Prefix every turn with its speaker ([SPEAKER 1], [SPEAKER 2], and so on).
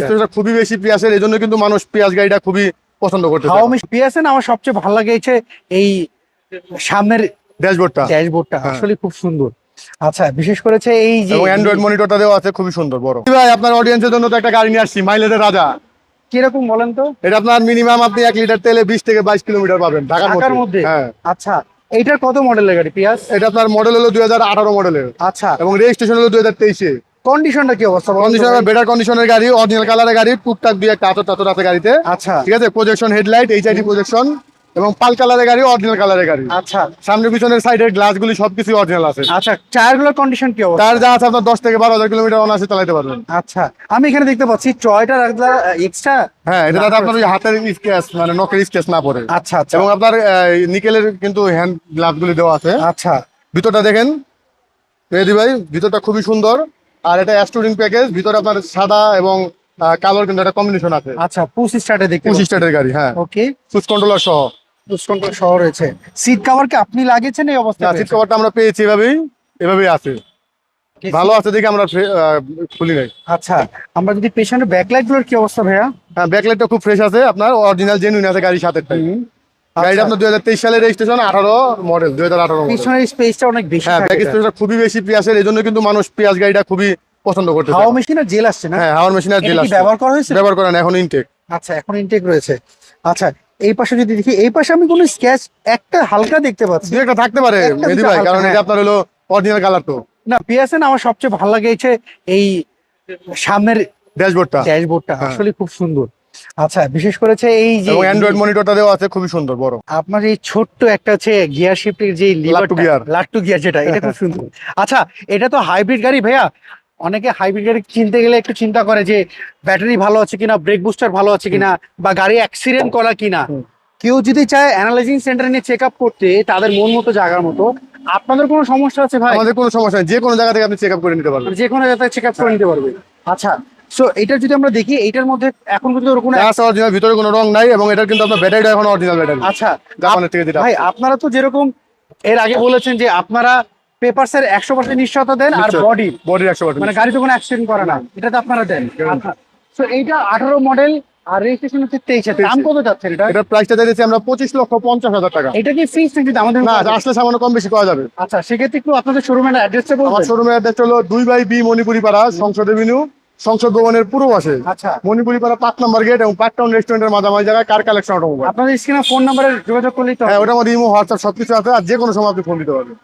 [SPEAKER 1] স্পেসটা খুবই বেশি পেঁয়াজের এই জন্য কিন্তু মানুষ পেঁয়াজ গাড়িটা খুবই পছন্দ করতে
[SPEAKER 2] হাওমি পিয়াসেন আমার সবচেয়ে ভালো লাগেছে এই সামনের
[SPEAKER 1] ড্যাশবোর্ডটা।
[SPEAKER 2] ড্যাশবোর্ডটা
[SPEAKER 1] হ্যাঁ।
[SPEAKER 2] আসলে খুব সুন্দর। আচ্ছা বিশেষ করেছে এই যে
[SPEAKER 1] অ্যান্ড্রয়েড মনিটরটা দেওয়া আছে খুবই সুন্দর বড়। ভাই আপনার অডিয়েন্সের জন্য তো একটা গাড়ি নিয়ে আসছি মাইলেজের রাজা।
[SPEAKER 2] কীরকম বলেন তো?
[SPEAKER 1] এটা আপনার মিনিমাম আপনি এক লিটার তেলে বিশ থেকে বাইশ কিলোমিটার পাবেন ঢাকার মধ্যে। হ্যাঁ।
[SPEAKER 2] আচ্ছা এইটার কত মডেলের গাড়ি পিয়াস?
[SPEAKER 1] এটা আপনার মডেল হলো দুই হাজার আঠারো মডেলের
[SPEAKER 2] আচ্ছা।
[SPEAKER 1] এবং রেজিস্ট্রেশন হলো দুই হাজার তেইশে।
[SPEAKER 2] কন্ডিশনটা কি অবস্থা ভাই?
[SPEAKER 1] বেটার কন্ডিশনের গাড়ি অরিজিনাল কালারের গাড়ি টুকটাক দুই একটা আতর টাতর আছে গাড়িতে।
[SPEAKER 2] আচ্ছা।
[SPEAKER 1] ঠিক আছে? প্রজেকশন হেডলাইট এইচআইডি প্রজেকশন এবং পাল কালারের গাড়ি অরিজিনাল কালারের গাড়ি।
[SPEAKER 2] আচ্ছা।
[SPEAKER 1] সামনে পিছনের সাইডের সবকিছু অরিজিনাল আছে।
[SPEAKER 2] আচ্ছা টায়ারগুলোর কন্ডিশন কি
[SPEAKER 1] যা আছে আপনার দশ থেকে বারো হাজার কিলোমিটার অনার্সে চালাতে পারবেন।
[SPEAKER 2] আচ্ছা আমি এখানে দেখতে পাচ্ছি টয়টা এক্সট্রা
[SPEAKER 1] হ্যাঁ এটা যাতে আপনার হাতের মানে নখের না পড়ে।
[SPEAKER 2] আচ্ছা আচ্ছা।
[SPEAKER 1] এবং আপনার নিকেলের কিন্তু হ্যান্ড দেওয়া আছে।
[SPEAKER 2] আচ্ছা।
[SPEAKER 1] ভিতরটা দেখেন। মেহেদি ভাই ভিতরটা খুবই সুন্দর। আর এটা স্টুডিং প্যাকেজ ভিতরে আপনার সাদা এবং কালোর কিন্তু একটা কম্বিনেশন আছে।
[SPEAKER 2] আচ্ছা পুশ স্টার্টে দেখতে
[SPEAKER 1] পুশ স্টার্টের গাড়ি হ্যাঁ।
[SPEAKER 2] ওকে
[SPEAKER 1] সুইচ কন্ট্রোলার সহ।
[SPEAKER 2] পুশ কন্ট্রোল সহ রয়েছে। সিট কভার কি আপনি লাগিয়েছেন এই অবস্থা
[SPEAKER 1] সিট কভারটা আমরা পেয়েছি এভাবেই এভাবেই আছে। ভালো আছে দেখে আমরা খুলি নাই।
[SPEAKER 2] আচ্ছা আমরা যদি পেছনের ব্যাকলাইটগুলোর কি অবস্থা ভাইয়া?
[SPEAKER 1] হ্যাঁ ব্যাকলাইটটা খুব ফ্রেশ আছে আপনার অরিজিনাল জেনুইন আছে গাড়ি সাথে। গাড়িটা
[SPEAKER 2] আচ্ছা।
[SPEAKER 1] আপনার দুই হাজার তেইশ সালের রেজিস্ট্রেশন আঠারো মডেল দুই হাজার আঠারো
[SPEAKER 2] পিছনের স্পেসটা অনেক বেশি
[SPEAKER 1] হ্যাঁ ব্যাক স্পেসটা খুবই বেশি পেঁয়াজের এই জন্য কিন্তু মানুষ পেঁয়াজ গাড়িটা খুবই পছন্দ করতে
[SPEAKER 2] হাওয়া মেশিন আর জেল আসছে না?
[SPEAKER 1] হ্যাঁ হাওয়ার মেশিন আর জেল
[SPEAKER 2] কি ব্যবহার করা হয়েছে?
[SPEAKER 1] ব্যবহার করেন এখন ইনটেক
[SPEAKER 2] আচ্ছা এখন ইনটেক রয়েছে। আচ্ছা এই পাশে যদি দেখি এই পাশে আমি কোনো স্কেচ একটা হালকা দেখতে পাচ্ছি।
[SPEAKER 1] একটা থাকতে পারে
[SPEAKER 2] দুটো
[SPEAKER 1] ভাই কারণ এটা
[SPEAKER 2] হ্যাঁ।
[SPEAKER 1] আপনার হলো অরিজিনাল কালার তো।
[SPEAKER 2] না পিয়াসেন আমার সবচেয়ে ভালো লাগেছে এই সামনের
[SPEAKER 1] ড্যাশবোর্ডটা।
[SPEAKER 2] ড্যাশবোর্ডটা
[SPEAKER 1] হ্যাঁ।
[SPEAKER 2] আসলে খুব সুন্দর। আচ্ছা বিশেষ করেছে এই যে
[SPEAKER 1] অ্যান্ড্রয়েড মনিটরটা দেওয়া আছে খুবই সুন্দর বড়।
[SPEAKER 2] আপনার এই ছোট্ট একটা হচ্ছে গিয়ার শিফটের যে
[SPEAKER 1] লাট্টু gear।
[SPEAKER 2] লাট্টু গিয়ার যেটা এটা খুব সুন্দর। আচ্ছা এটা তো হাইব্রিড গাড়ি ভাইয়া? অনেকে হাইব্রিড গাড়ি কিনতে গেলে একটু চিন্তা করে যে ব্যাটারি ভালো আছে কিনা ব্রেক বুস্টার ভালো আছে কিনা বা গাড়ি অ্যাক্সিডেন্ট করা কিনা। কেউ যদি চায় অ্যানালাইজিং সেন্টার নিয়ে চেক আপ করতে তাদের মন মতো জায়গার মতো আপনাদের কোনো সমস্যা আছে ভাই?
[SPEAKER 1] আমাদের কোনো সমস্যা নেই যে কোনো জায়গা থেকে আপনি চেক আপ করে নিতে পারবেন।
[SPEAKER 2] যে কোনো জায়গায় চেক আপ করে নিতে পারবে। আচ্ছা সো এটা যদি আমরা দেখি এইটার মধ্যে এখন কিন্তু ওরকম
[SPEAKER 1] আছে অরিজিনাল ভিতরে কোনো রং নাই এবং এটার কিন্তু আপনার ব্যাটারিটা এখন অরিজিনাল ব্যাটারি
[SPEAKER 2] আচ্ছা
[SPEAKER 1] জাপানের থেকে যেটা
[SPEAKER 2] ভাই আপনারা তো যেরকম এর আগে বলেছেন যে আপনারা পেপারস এর একশো পার্সেন্ট নিশ্চয়তা দেন আর
[SPEAKER 1] বডি
[SPEAKER 2] বডি
[SPEAKER 1] বডির একশো পার্সেন্ট
[SPEAKER 2] মানে গাড়িতে কোনো অ্যাক্সিডেন্ট করে না। এটা তো আপনারা দেন। আচ্ছা। তো এইটা আঠারো মডেল আর রেজিস্ট্রেশন হচ্ছে তেইশে দাম কত যাচ্ছেন এটা?
[SPEAKER 1] এটার প্রাইসটা দিয়েছি আমরা পঁচিশ লক্ষ পঞ্চাশ হাজার টাকা।
[SPEAKER 2] এটা কি ফিক্স নাকি আমাদের
[SPEAKER 1] না আসলে সামান্য কম বেশি করা যাবে।
[SPEAKER 2] আচ্ছা সেক্ষেত্রে একটু আপনাদের শোরুমের অ্যাড্রেসটা
[SPEAKER 1] আমার শোরুমের অ্যাড্রেস হলো দুই বাই বি মণিপুরি পাড়া সংসদ এভিনিউ সংসদ ভবনের পুরো পাশে।
[SPEAKER 2] আচ্ছা।
[SPEAKER 1] মণিপুরি পাড়া পাঁচ নম্বর গেট এবং পার্ক টাউন রেস্টুরেন্টের মাঝামাঝি জায়গায় কার কালেকশন অটোমোবাইল
[SPEAKER 2] আপনাদের স্ক্রিনে ফোন নাম্বারে যোগাযোগ করলেই তো
[SPEAKER 1] হ্যাঁ ওটা আমাদের ইমো হোয়াটসঅ্যাপ সবকিছু আছে আর যে কোনো সময় আপনি ফোন দিতে পারবেন।